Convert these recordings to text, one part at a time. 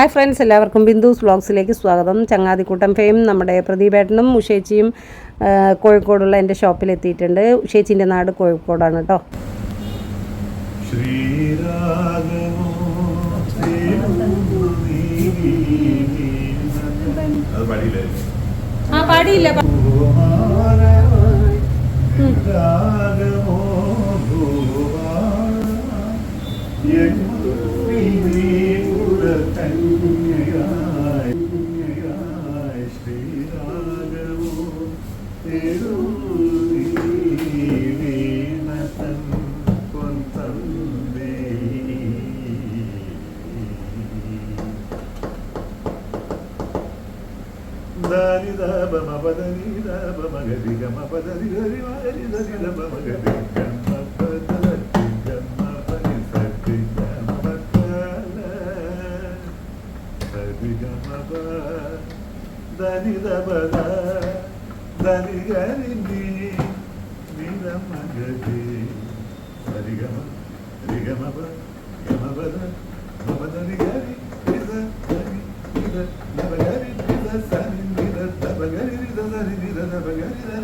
Hi friends എല്ലാവർക്കും ബിന്ദുസ് വ്ളോഗ്സിലേക്ക് സ്വാഗതം. ചങ്ങാതിക്കൂട്ടം fame നമ്മുടെ പ്രദീപേട്ടനും ഉഷേച്ചിയും കോഴിക്കോടുള്ള എന്റെ ഷോപ്പിലെത്തിയിട്ടുണ്ട്. ഉഷേച്ചിന്റെ നാട് കോഴിക്കോടാണ് കേട്ടോ. ശ്രീരാഗമോ അത് പാടിയില്ലേ? ആ പാടിയില്ല. ರಿ ದ ಬ ಮ ಪ ದ ನಿ ದ ಬ ಮ ಗ ರಿ ಗ ಮ ಪ ದ ರಿ ಗ ರಿ ಮ ರಿ ದ ರಿ ದ ಬ ಮ ಗ ರಿ ಗ ಮ ಪ ದ ರಿ ಗ ಮ ಪ ನಿ ಸ ರಿ ಗ ಮ ಪ ಲ ಸ ರಿ ಗ ಮ ಪ ದ ನಿ ದ ಬ ದ ದ ರಿ ಗ ರಿ ನಿ ನಿ ದ ಮ ಗ ರಿ ಸ ರಿ ಗ ಮ ರಿ ಗ ಮ ಪ ಗ ಮ ಪ ದ ಮ ಪ ದ ರಿ ಗ ರಿ ರಿ ದ ದ ರಿ ದ ನ ಗ ರಿ ರಿ ದ ಸ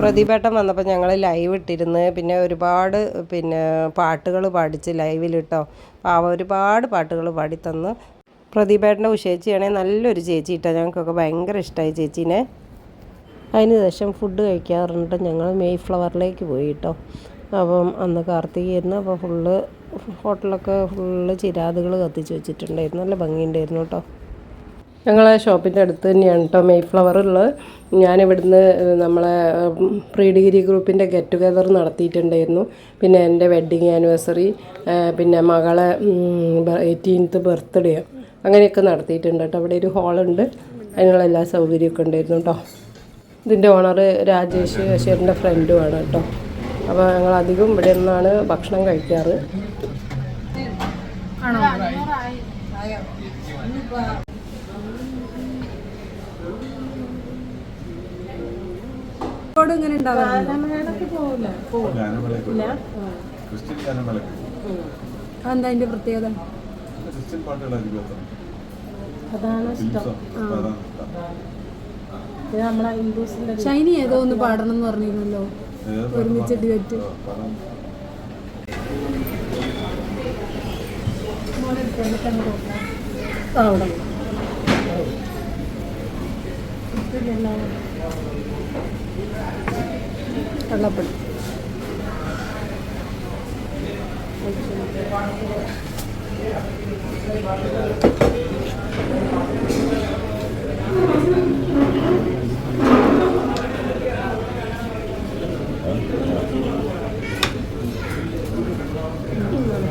പ്രതിപേട്ടം വന്നപ്പോൾ ഞങ്ങൾ ലൈവ് ഇട്ടിരുന്ന് പിന്നെ ഒരുപാട് പിന്നെ പാട്ടുകൾ പാടിച്ച് ലൈവിലിട്ടോ അവ ഒരുപാട് പാട്ടുകൾ പാടി തന്ന്. പ്രതിഭേട്ടന്റെ ഉഷേച്ചിയാണെങ്കിൽ നല്ലൊരു ചേച്ചി ഇട്ടാൽ ഞങ്ങൾക്കൊക്കെ ഭയങ്കര ഇഷ്ടമായി ചേച്ചീനെ. അതിന് ശേഷം ഫുഡ് കഴിക്കാറുണ്ട്. ഞങ്ങൾ മെയ് ഫ്ലവറിലേക്ക് പോയി കേട്ടോ അപ്പം അന്ന് കാർത്തികയായിരുന്നു. അപ്പോൾ ഫുള്ള് ഹോട്ടലൊക്കെ ഫുള്ള് ചിരാതുകൾ കത്തിച്ച് വെച്ചിട്ടുണ്ടായിരുന്നു. നല്ല ഭംഗിയുണ്ടായിരുന്നു കേട്ടോ ഞങ്ങളെ ഷോപ്പിന്റെ അടുത്ത് തന്നെയാണ് കേട്ടോ മെയ് ഫ്ലവർ ഉള്ളത്. ഞാനിവിടുന്ന് നമ്മളെ പ്രീ ഡിഗ്രി ഗ്രൂപ്പിന്റെ ഗെറ്റ് ടുഗെദർ നടത്തിയിട്ടുണ്ടായിരുന്നു. പിന്നെ എന്റെ വെഡ്ഡിങ് ആനിവേഴ്സറി പിന്നെ മകളെ എയ്റ്റീൻത്ത് ബർത്ത്ഡേ അങ്ങനെയൊക്കെ നടത്തിയിട്ടുണ്ട് കേട്ടോ അവിടെ ഒരു ഹാളുണ്ട്. അതിനുള്ള എല്ലാ സൗകര്യമൊക്കെ ഉണ്ടായിരുന്നു കേട്ടോ ഇതിന്റെ ഓണർ രാജേഷ് ബഷീറിന്റെ ഫ്രണ്ടുമാണ് കേട്ടോ അപ്പോൾ ഞങ്ങൾ അധികം ഇവിടെ നിന്നാണ് ഭക്ഷണം കഴിക്കാറ്. ഇങ്ങനെ ഗാനമേളയ്ക്ക് ക്രിസ്ത്യൻ ഗാനമേളയ്ക്ക് എന്താ അതിന്റെ പ്രത്യേകത? ക്രിസ്ത്യൻ പാട്ടുകളായിരിക്കും. ഷൈനി ഏതോ ഒന്ന് പാടണം എന്ന് പറഞ്ഞിരുന്നല്ലോ. ഒരുമിച്ച് ഡിവറ്റ്. അവിടെ. കള്ളപ്പടി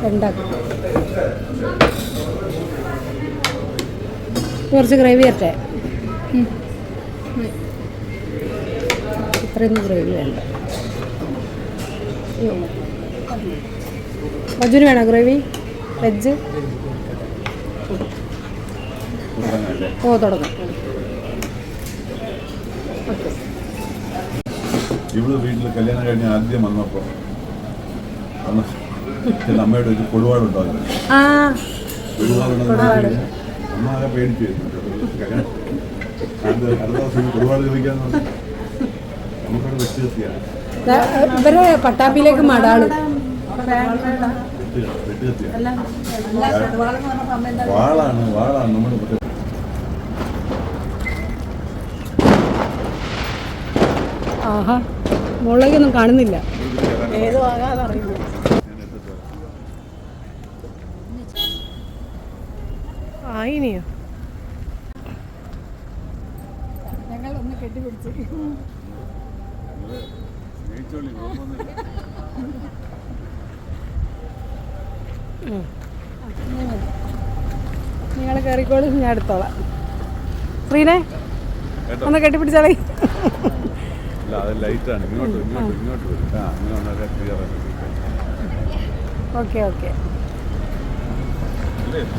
ഉണ്ടാക്കും കുറച്ച് ഗ്രേവി തരട്ടെ ഇത്രയൊന്നും ഗ്രേവി വേണ്ട. മജുന് വേണോ ഗ്രേവി? വെജ്? ഓ തുടങ്ങാം. ഇവിടെ വീട്ടിൽ കല്യാണം കഴിഞ്ഞ് ആദ്യം വന്നപ്പോ അന്ന് ചില അമ്മയുടെ ഒരു കൊടുവാടുണ്ടാകും അമ്മ ആകെ പേടിച്ചു അടുത്ത ദിവസം പറഞ്ഞു. ഇവരെ പട്ടാമ്പിയിലേക്ക് മടാൾ. വാളാണ് വാളാണ് നമ്മൾ ആഹാ മുകളിലേക്കൊന്നും കാണുന്നില്ല. ഏതോ ആയിനിയോ? ഞങ്ങൾ ഒന്ന് കെട്ടിപ്പിടിച്ച്. നിങ്ങൾ കയറിക്കോളും ഞാൻ എടുത്തോളാം ഫ്രീനെ ഒന്ന് കെട്ടിപ്പിടിച്ചാളേ. Okay okay.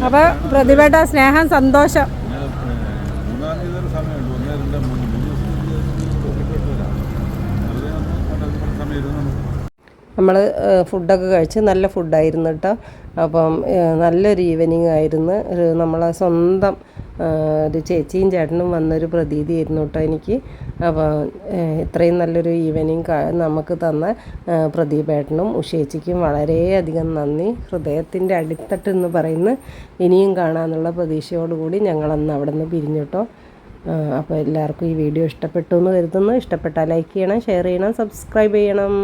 അപ്പോൾ പ്രതിഭേട്ട സ്നേഹം സന്തോഷം. ഞാൻ മൂന്നാം തീയതി വരെ സമയമുണ്ട്. ഒന്ന് രണ്ട് മൂന്ന് മൂന്ന് ദിവസം കിട്ടിയിട്ട് വരാം വെറുതെ ഒന്ന് കൊണ്ടുവന്ന് സമയം ഇരുന്ന് നമുക്ക് നമ്മൾ ഫുഡൊക്കെ കഴിച്ച് നല്ല ഫുഡായിരുന്നു കേട്ടോ. അപ്പം നല്ലൊരു ഈവനിങ് ആയിരുന്നു. ഒരു നമ്മളെ സ്വന്തം ഒരു ചേച്ചിയും ചേട്ടനും വന്നൊരു പ്രതീതിയായിരുന്നു കേട്ടോ എനിക്ക്. അപ്പോൾ ഇത്രയും നല്ലൊരു ഈവനിങ് നമുക്ക് തന്ന പ്രദീപേട്ടനും ഉഷേച്ചിക്കും വളരെയധികം നന്ദി. ഹൃദയത്തിന്റെ അടിത്തട്ട് എന്ന് പറയുന്ന ഇനിയും കാണാനുള്ള പ്രതീക്ഷയോടുകൂടി ഞങ്ങളന്ന് അവിടെ നിന്ന് പിരിഞ്ഞു കേട്ടോ. അപ്പോൾ എല്ലാവർക്കും ഈ വീഡിയോ ഇഷ്ടപ്പെട്ടു എന്ന് കരുതുന്നു. ഇഷ്ടപ്പെട്ടാൽ ലൈക്ക് ചെയ്യണം ഷെയർ ചെയ്യണം സബ്സ്ക്രൈബ് ചെയ്യണം.